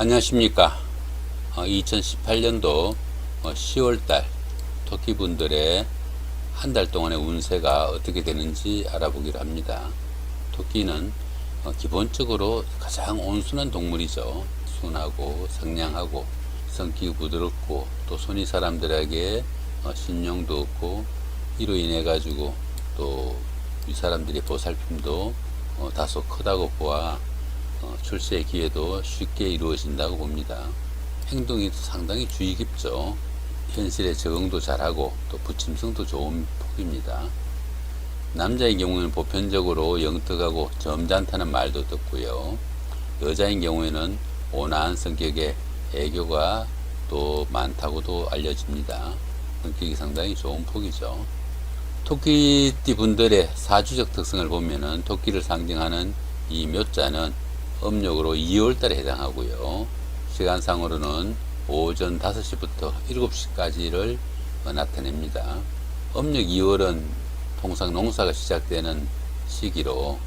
안녕하십니까. 2018년도 10월달 토끼분들의 한 달 동안의 운세가 어떻게 되는지 알아보기로 합니다. 토끼는 어, 기본적으로 가장 온순한 동물이죠. 순하고 상냥하고 성격이 부드럽고 또 손이 사람들에게 어, 신용도 없고 이로 인해 가지고 또 이 사람들의 보살핌도 어, 다소 크다고 보아 어, 출세의 기회도 쉽게 이루어진다고 봅니다. 행동이 상당히 주의 깊죠. 현실에 적응도 잘하고 또 부침성도 좋은 폭입니다. 남자의 경우에는 보편적으로 영특하고 점잖다는 말도 듣고요. 여자인 경우에는 온화한 성격에 애교가 또 많다고도 알려집니다. 성격이 상당히 좋은 폭이죠. 토끼띠 분들의 사주적 특성을 보면은 토끼를 상징하는 이 묘자는 음력으로 2월달에 해당하고요. 시간상으로는 오전 5시부터 7시까지를 나타냅니다. 음력 2월은 통상 농사가 시작되는 시기로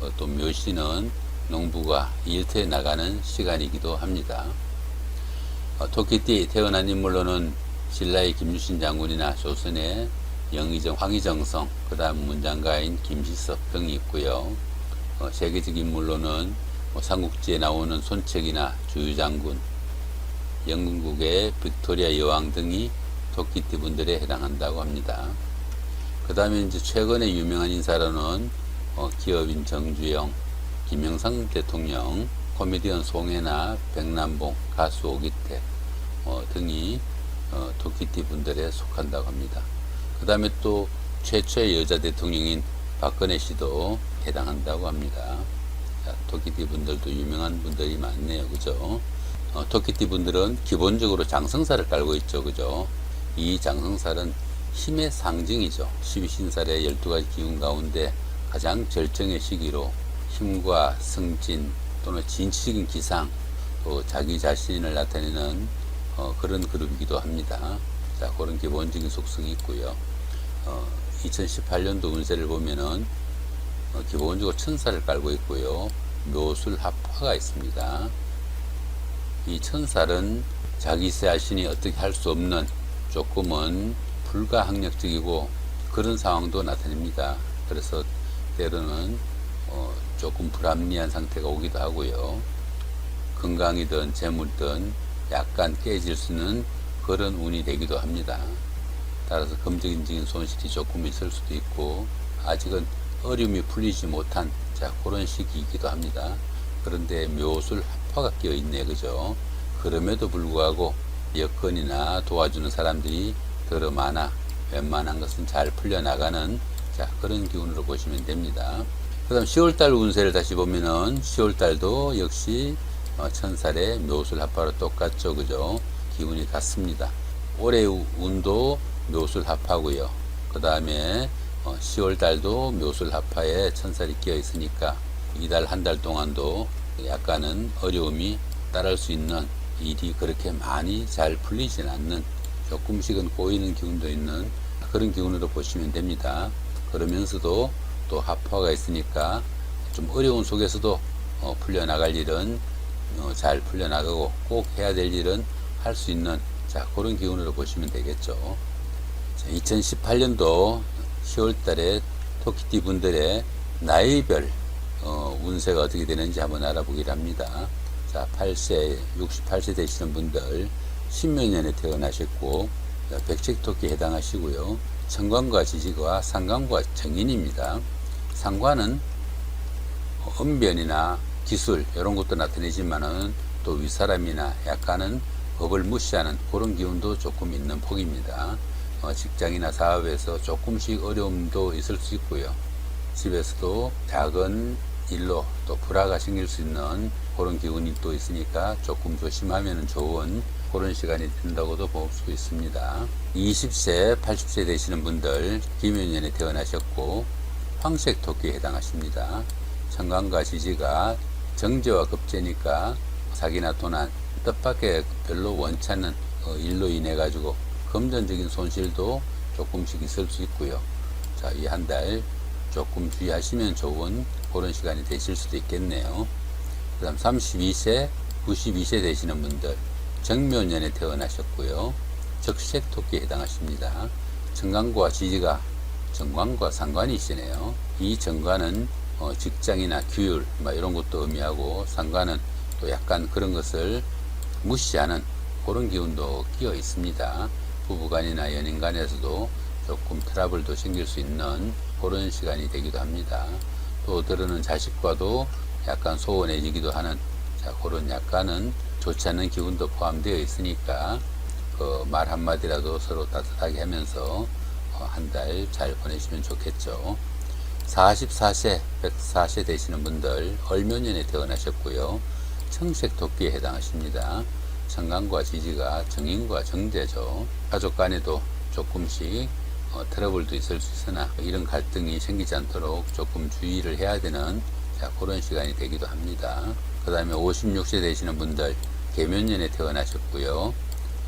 어, 또 묘시는 농부가 일터에 나가는 시간이기도 합니다. 어, 토끼띠 태어난 인물로는 신라의 김유신 장군이나 조선의 영의정, 황희정성, 그 다음 문장가인 김시섭 등이 있고요. 어, 세계적 인물로는 뭐 삼국지에 나오는 손책이나 주유장군, 영국의 빅토리아 여왕 등이 토끼띠 분들에 해당한다고 합니다. 그 다음에 이제 최근에 유명한 인사로는 어, 기업인 정주영, 김영삼 대통령, 코미디언 송혜나, 백남봉, 가수 오기태 어, 등이 어, 토끼띠 분들에 속한다고 합니다. 그 다음에 또 최초의 여자 대통령인 박근혜 씨도 해당한다고 합니다. 자, 토끼띠 분들도 유명한 분들이 많네요. 그죠? 어, 토끼띠 분들은 기본적으로 장성살을 깔고 있죠. 그죠? 이 장성살은 힘의 상징이죠. 12신살의 12가지 기운 가운데 가장 절정의 시기로 힘과 승진 또는 진취적인 기상 또 자기 자신을 나타내는 어, 그런 그룹이기도 합니다. 자, 그런 기본적인 속성이 있고요. 어, 2018년도 운세를 보면은 어, 기본적으로 천사를 깔고 있고요. 묘술 합화가 있습니다. 이 천살은 자기 자신이 어떻게 할 수 없는 조금은 불가항력적이고 그런 상황도 나타냅니다. 그래서 때로는 어, 조금 불합리한 상태가 오기도 하고요. 건강이든 재물든 약간 깨질 수 있는 그런 운이 되기도 합니다. 따라서 금전적인 손실이 조금 있을 수도 있고 아직은 어려움이 풀리지 못한 자 그런 시기이기도 합니다. 그런데 묘술 합화가 끼어 있네 그죠? 그럼에도 불구하고 여건이나 도와주는 사람들이 더러 많아 웬만한 것은 잘 풀려나가는 자 그런 기운으로 보시면 됩니다. 그 다음 10월달 운세를 다시 보면은 10월달도 역시 어, 천살의 묘술 합화로 똑같죠 그죠? 기운이 같습니다. 올해 운도 묘술 합하고요. 그 다음에 10월 달도 묘술 합하에 천살이 끼어 있으니까 이달 한 달 동안도 약간은 어려움이 따를 수 있는 일이 그렇게 많이 잘 풀리진 않는 조금씩은 꼬이는 기운도 있는 그런 기운으로 보시면 됩니다. 그러면서도 또 합화가 있으니까 좀 어려운 속에서도 어, 풀려나갈 일은 어, 잘 풀려나가고 꼭 해야 될 일은 할 수 있는 자 그런 기운으로 보시면 되겠죠. 2018년도 10월 달에 토끼띠 분들의 나이별 어, 운세가 어떻게 되는지 한번 알아보기로 합니다. 자, 8세, 68세 되시는 분들, 신묘년에 태어나셨고, 백색토끼에 해당하시고요. 천관과 지지과 상관과 정인입니다. 상관은 언변이나 기술, 이런 것도 나타내지만은 또 윗사람이나 약간은 법을 무시하는 그런 기운도 조금 있는 폭입니다. 어, 직장이나 사업에서 조금씩 어려움도 있을 수 있고요. 집에서도 작은 일로 또 불화가 생길 수 있는 그런 기운이 또 있으니까 조금 조심하면 좋은 그런 시간이 된다고도 볼 수 있습니다. 20세, 80세 되시는 분들 김윤년에 태어나셨고 황색 토끼에 해당하십니다. 청강과 지지가 정제와 급제니까 사기나 도난, 뜻밖의 별로 원치 않는 어, 일로 인해 가지고 금전적인 손실도 조금씩 있을 수 있고요. 자, 이 한 달 조금 주의하시면 좋은 그런 시간이 되실 수도 있겠네요. 그 다음 32세 92세 되시는 분들 정묘년에 태어나셨고요. 적색 토끼에 해당하십니다. 정관과 지지가 정관과 상관이 있으네요. 이 정관은 어, 직장이나 규율 뭐 이런 것도 의미하고 상관은 또 약간 그런 것을 무시하는 그런 기운도 끼어 있습니다. 부부간이나 연인간에서도 조금 트러블도 생길 수 있는 그런 시간이 되기도 합니다. 또 들으는 자식과도 약간 소원해지기도 하는 자, 그런 약간은 좋지 않은 기운도 포함되어 있으니까 그 말 한마디라도 서로 따뜻하게 하면서 어, 한달 잘 보내시면 좋겠죠. 44세, 104세 되시는 분들 얼묘년에 태어나셨고요. 청색 토끼에 해당하십니다. 청강과 지지가 정인과 정제죠. 가족 간에도 조금씩 어, 트러블도 있을 수 있으나 이런 갈등이 생기지 않도록 조금 주의를 해야 되는 자, 그런 시간이 되기도 합니다. 그 다음에 56세 되시는 분들 개면년에 태어나셨고요.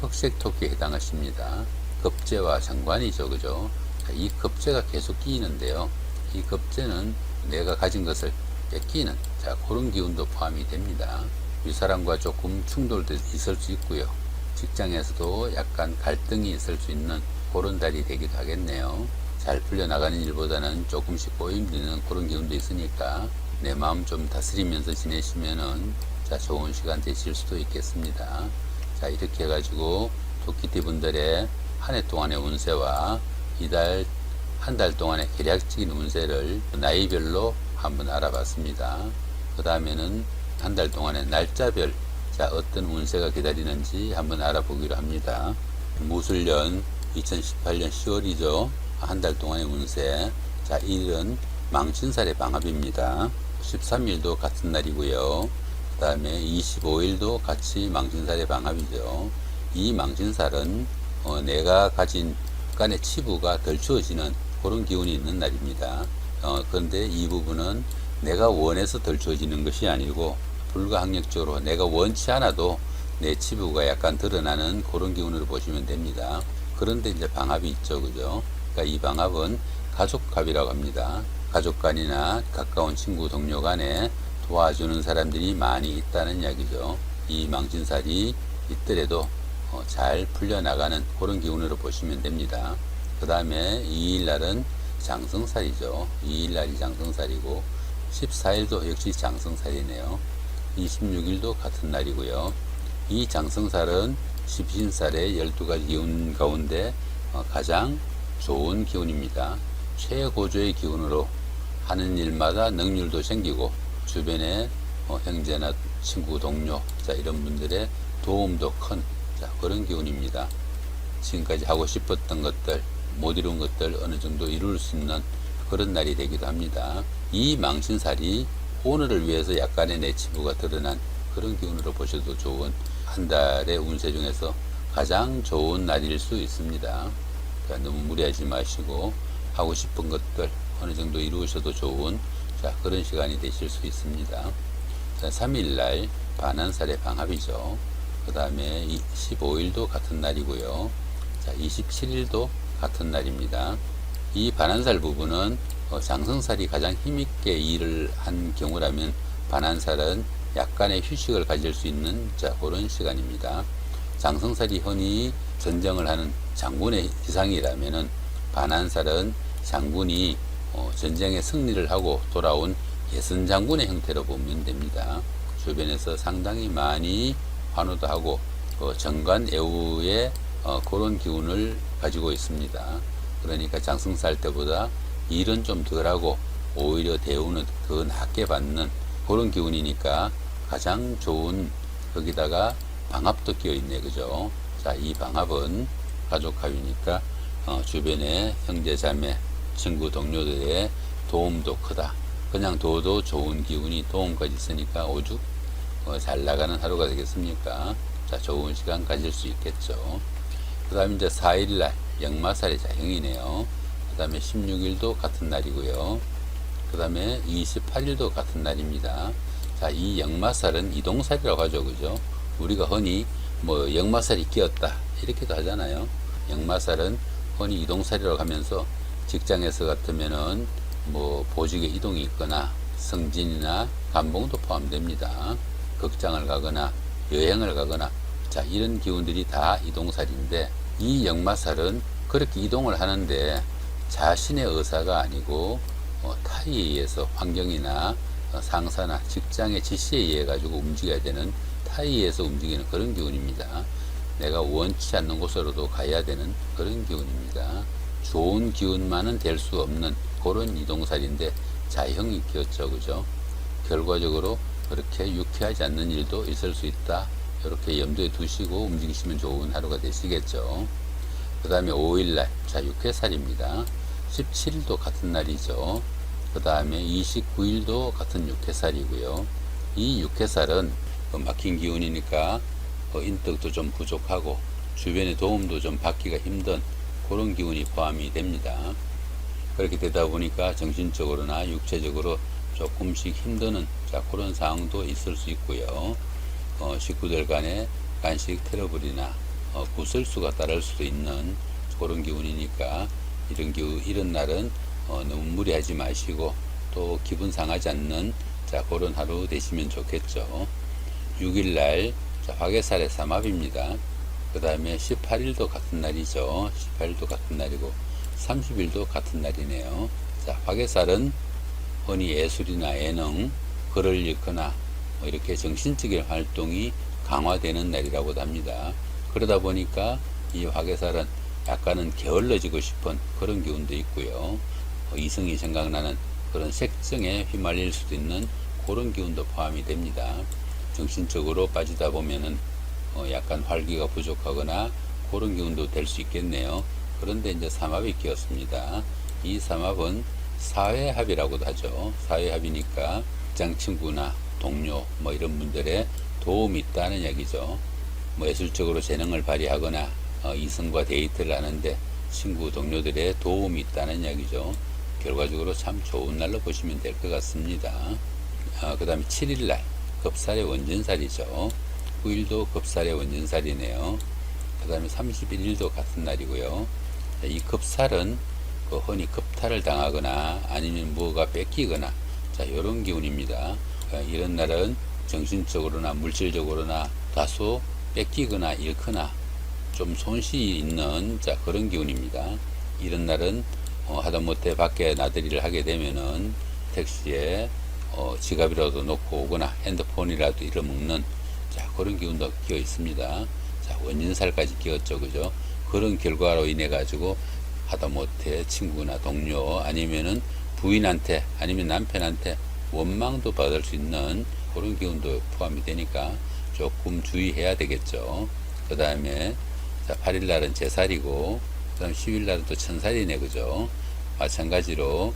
흑색 토끼에 해당하십니다. 급제와 상관이죠. 그죠? 자, 이 급제가 계속 끼이는데요. 이 급제는 내가 가진 것을 뺏기는 자, 그런 기운도 포함이 됩니다. 윗사람과 조금 충돌도 있을 수 있고요. 직장에서도 약간 갈등이 있을 수 있는 그런 달이 되기도 하겠네요. 잘 풀려나가는 일보다는 조금씩 꼬임되는 그런 기운도 있으니까 내 마음 좀 다스리면서 지내시면은 자, 좋은 시간 되실 수도 있겠습니다. 자, 이렇게 해가지고 토끼띠 분들의 한 해 동안의 운세와 이달 한 달 동안의 계략적인 운세를 나이별로 한번 알아봤습니다. 그 다음에는 한 달 동안의 날짜별 자 어떤 운세가 기다리는지 한번 알아보기로 합니다. 무술년 2018년 10월이죠. 한 달 동안의 운세. 자, 일은 망신살의 방합입니다. 13일도 같은 날이고요. 그 다음에 25일도 같이 망신살의 방합이죠. 이 망신살은 어, 내가 가진 간의 치부가 덜 추워지는 그런 기운이 있는 날입니다. 어, 그런데 이 부분은 내가 원해서 덜 추워지는 것이 아니고 불가항력적으로 내가 원치 않아도 내 치부가 약간 드러나는 그런 기운으로 보시면 됩니다. 그런데 이제 방합이 있죠, 그죠? 그러니까 이 방합은 가족갑이라고 합니다. 가족 간이나 가까운 친구, 동료 간에 도와주는 사람들이 많이 있다는 이야기죠. 이 망신살이 있더라도 어, 잘 풀려나가는 그런 기운으로 보시면 됩니다. 그 다음에 2일 날은 장성살이죠. 2일 날이 장성살이고 14일도 역시 장성살이네요. 26일도 같은 날이고요. 이 장성살은 십신살의 12가지 기운 가운데 어, 가장 좋은 기운입니다. 최고조의 기운으로 하는 일마다 능률도 생기고 주변에 어, 형제나 친구, 동료 자, 이런 분들의 도움도 큰 자, 그런 기운입니다. 지금까지 하고 싶었던 것들, 못 이룬 것들 어느 정도 이룰 수 있는 그런 날이 되기도 합니다. 이 망신살이 오늘을 위해서 약간의 내치부가 드러난 그런 기운으로 보셔도 좋은 한 달의 운세 중에서 가장 좋은 날일 수 있습니다. 그러니까 너무 무리하지 마시고 하고 싶은 것들 어느 정도 이루셔도 좋은 자, 그런 시간이 되실 수 있습니다. 자, 3일날 반환살의 방합이죠. 그 다음에 15일도 같은 날이고요. 자, 27일도 같은 날입니다. 이 반환살 부분은 어, 장성살이 가장 힘있게 일을 한 경우라면 반환살은 약간의 휴식을 가질 수 있는 자, 그런 시간입니다. 장성살이 흔히 전쟁을 하는 장군의 기상이라면은 반환살은 장군이 어, 전쟁에 승리를 하고 돌아온 예선 장군의 형태로 보면 됩니다. 주변에서 상당히 많이 환호도 하고 어, 정관 애우의 어, 그런 기운을 가지고 있습니다. 그러니까 장승살 때보다 일은 좀 덜하고 오히려 대우는 더 낮게 받는 그런 기운이니까 가장 좋은 거기다가 방합도 끼어 있네 그죠? 자, 이 방합은 가족합이니까 어, 주변에 형제 자매 친구 동료들의 도움도 크다. 그냥 둬도 좋은 기운이 도움까지 있으니까 오죽 어, 잘 나가는 하루가 되겠습니까? 자, 좋은 시간 가질 수 있겠죠. 그 다음에 이제 4일날 역마살의 자형이네요. 그 다음에 16일도 같은 날이고요. 그 다음에 28일도 같은 날입니다. 자, 이 역마살은 이동살이라고 하죠. 그죠? 우리가 흔히 뭐 역마살이 끼었다. 이렇게도 하잖아요. 역마살은 흔히 이동살이라고 하면서 직장에서 같으면은 뭐 보직의 이동이 있거나 승진이나 감봉도 포함됩니다. 극장을 가거나 여행을 가거나 자 이런 기운들이 다 이동살인데 이 역마살은 그렇게 이동을 하는데 자신의 의사가 아니고 어, 타에 의해서 환경이나 어, 상사나 직장의 지시에 의해 가지고 움직여야 되는 타에 의해서 움직이는 그런 기운입니다. 내가 원치 않는 곳으로도 가야 되는 그런 기운입니다. 좋은 기운만은 될 수 없는 그런 이동살인데 자형이 끼었죠, 그죠? 결과적으로 그렇게 유쾌하지 않는 일도 있을 수 있다. 이렇게 염두에 두시고 움직이시면 좋은 하루가 되시겠죠. 그 다음에 5일날, 자, 6회살입니다. 17일도 같은 날이죠. 그 다음에 29일도 같은 6회살이고요. 이 6회살은 그 막힌 기운이니까 어, 인덕도 좀 부족하고 주변의 도움도 좀 받기가 힘든 그런 기운이 포함이 됩니다. 그렇게 되다 보니까 정신적으로나 육체적으로 조금씩 힘드는 자, 그런 상황도 있을 수 있고요. 어, 식구들 간에 간식 트러블이나 어, 구설수가 따를 수도 있는 그런 기운이니까 이런 기운, 이런 날은 어, 너무 무리하지 마시고 또 기분 상하지 않는 자, 그런 하루 되시면 좋겠죠. 6일날 화개살의 삼합입니다. 그 다음에 18일도 같은 날이죠. 18일도 같은 날이고 30일도 같은 날이네요. 자, 화개살은 흔히 예술이나 예능, 글을 읽거나 뭐 이렇게 정신적인 활동이 강화되는 날이라고도 합니다. 그러다 보니까 이 화개살은 약간은 게을러지고 싶은 그런 기운도 있고요. 어, 이성이 생각나는 그런 색정에 휘말릴 수도 있는 그런 기운도 포함이 됩니다. 정신적으로 빠지다 보면은 어, 약간 활기가 부족하거나 그런 기운도 될 수 있겠네요. 그런데 이제 삼합이 끼었습니다. 이 삼합은 사회합이라고도 하죠. 사회합이니까 직장 친구나 동료 뭐 이런 분들의 도움이 있다는 얘기죠. 뭐 예술적으로 재능을 발휘하거나 어, 이성과 데이트를 하는데 친구 동료들의 도움이 있다는 이야기죠. 결과적으로 참 좋은 날로 보시면 될 것 같습니다. 어, 그 다음에 7일날 급살의 원진살이죠. 9일도 급살의 원진살이네요. 그 다음에 31일도 같은 날이고요. 이 급살은 그 흔히 급탈을 당하거나 아니면 뭐가 뺏기거나 자 이런 기운입니다. 어, 이런 날은 정신적으로나 물질적으로나 다소 뺏기거나 잃거나 좀 손실이 있는 자 그런 기운입니다. 이런 날은 어, 하다못해 밖에 나들이를 하게 되면은 택시에 어, 지갑이라도 놓고 오거나 핸드폰이라도 잃어먹는 자 그런 기운도 끼어 있습니다. 자 원인살까지 끼었죠, 그죠? 그런 결과로 인해 가지고 하다못해 친구나 동료 아니면은 부인한테 아니면 남편한테 원망도 받을 수 있는 그런 기운도 포함이 되니까 조금 주의해야 되겠죠. 그 다음에 자 8일 날은 제살이고 그 다음 10일 날은 또 천살이네 그죠? 마찬가지로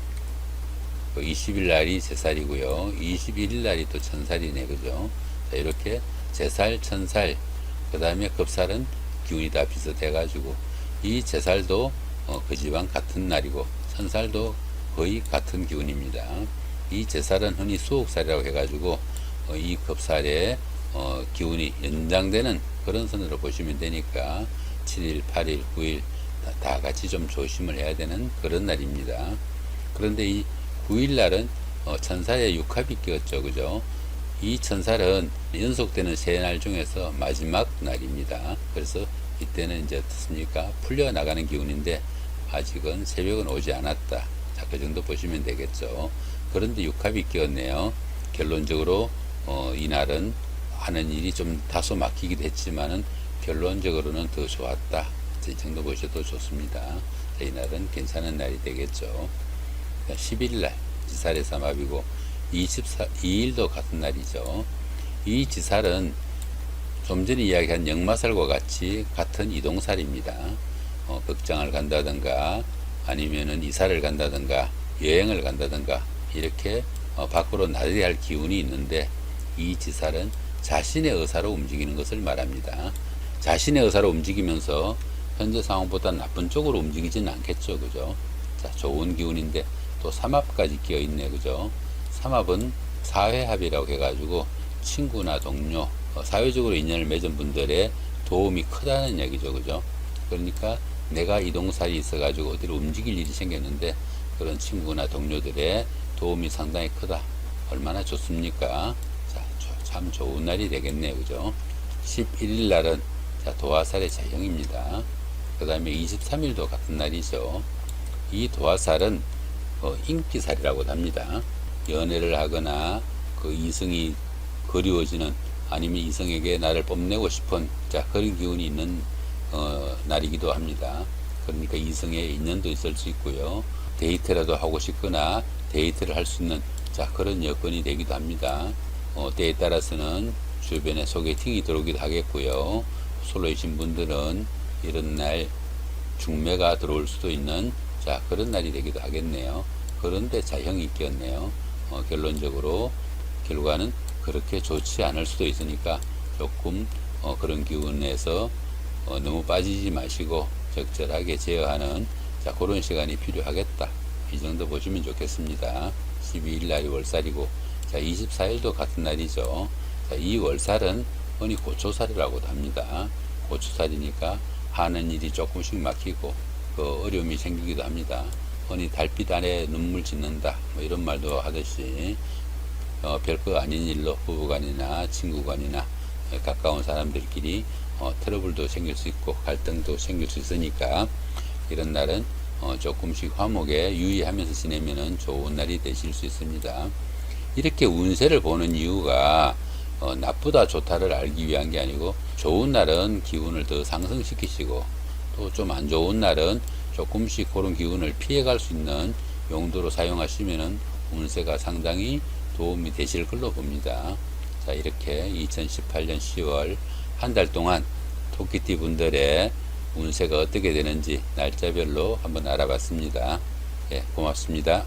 그 20일 날이 제살이고요. 21일 날이 또 천살이네 그죠? 자 이렇게 제살, 천살 그 다음에 급살은 기운이 다 비슷해 가지고 이 제살도 어, 그 집안 같은 날이고 천살도 거의 같은 기운입니다. 이 제살은 흔히 수옥살이라고 해가지고 어, 이 급살의 어, 기운이 연장되는 그런 선으로 보시면 되니까 7일, 8일, 9일 다, 다 같이 좀 조심을 해야 되는 그런 날입니다. 그런데 이 9일 날은 어, 천살의 육합이 끼었죠, 그죠? 이 천살은 연속되는 세 날 중에서 마지막 날입니다. 그래서 이때는 이제 어떻습니까? 풀려나가는 기운인데 아직은 새벽은 오지 않았다. 자, 그 정도 보시면 되겠죠. 그런데 육합이 끼었네요. 결론적으로 어, 이날은 하는 일이 좀 다소 막히기도 했지만은 결론적으로는 더 좋았다. 이 정도 보셔도 좋습니다. 자, 이날은 괜찮은 날이 되겠죠. 11일 날 지살의 삼합이고 22일도 같은 날이죠. 이 지살은 좀 전에 이야기한 역마살과 같이 같은 이동살입니다. 어, 극장을 간다든가 아니면은 이사를 간다든가 여행을 간다든가 이렇게 어, 밖으로 나들이할 기운이 있는데 이 지살은 자신의 의사로 움직이는 것을 말합니다. 자신의 의사로 움직이면서 현재 상황보다 나쁜 쪽으로 움직이지는 않겠죠, 그죠? 자, 좋은 기운인데 또 삼합까지 끼어 있네, 그죠? 삼합은 사회합이라고 해가지고 친구나 동료, 어, 사회적으로 인연을 맺은 분들의 도움이 크다는 얘기죠, 그죠? 그러니까 내가 이동살이 있어가지고 어디로 움직일 일이 생겼는데 그런 친구나 동료들의 도움이 상당히 크다. 얼마나 좋습니까? 자, 조- 참 좋은 날이 되겠네요, 그죠? 11일 날은 자, 도화살의 자형입니다. 그 다음에 23일도 같은 날이죠. 이 도화살은 어, 인기살이라고 합니다. 연애를 하거나 그 이성이 그리워지는 아니면 이성에게 나를 뽐내고 싶은 자 그런 기운이 있는 어, 날이기도 합니다. 그러니까 이성에 인연도 있을 수 있고요. 데이트라도 하고 싶거나 데이트를 할 수 있는 자 그런 여건이 되기도 합니다. 어, 때에 따라서는 주변에 소개팅이 들어오기도 하겠고요. 솔로이신 분들은 이런 날 중매가 들어올 수도 있는 자 그런 날이 되기도 하겠네요. 그런데 자형이 끼었네요. 어, 결론적으로 결과는 그렇게 좋지 않을 수도 있으니까 조금 어, 그런 기운에서 어, 너무 빠지지 마시고 적절하게 제어하는 자 그런 시간이 필요하겠다. 이 정도 보시면 좋겠습니다. 12일 날이 월살이고 자 24일도 같은 날이죠. 자, 이 월살은 흔히 고초살이라고도 합니다. 고초살이니까 하는 일이 조금씩 막히고 그 어려움이 생기기도 합니다. 흔히 달빛 아래 눈물 짓는다 뭐 이런 말도 하듯이 어, 별거 아닌 일로 부부간이나 친구간이나 가까운 사람들끼리 어, 트러블도 생길 수 있고 갈등도 생길 수 있으니까 이런 날은 어, 조금씩 화목에 유의하면서 지내면 좋은 날이 되실 수 있습니다. 이렇게 운세를 보는 이유가 어, 나쁘다 좋다를 알기 위한 게 아니고 좋은 날은 기운을 더 상승시키시고 또 좀 안 좋은 날은 조금씩 그런 기운을 피해갈 수 있는 용도로 사용하시면은 운세가 상당히 도움이 되실 걸로 봅니다. 자, 이렇게 2018년 10월 한 달 동안 토끼띠 분들의 운세가 어떻게 되는지 날짜별로 한번 알아봤습니다. 예, 고맙습니다.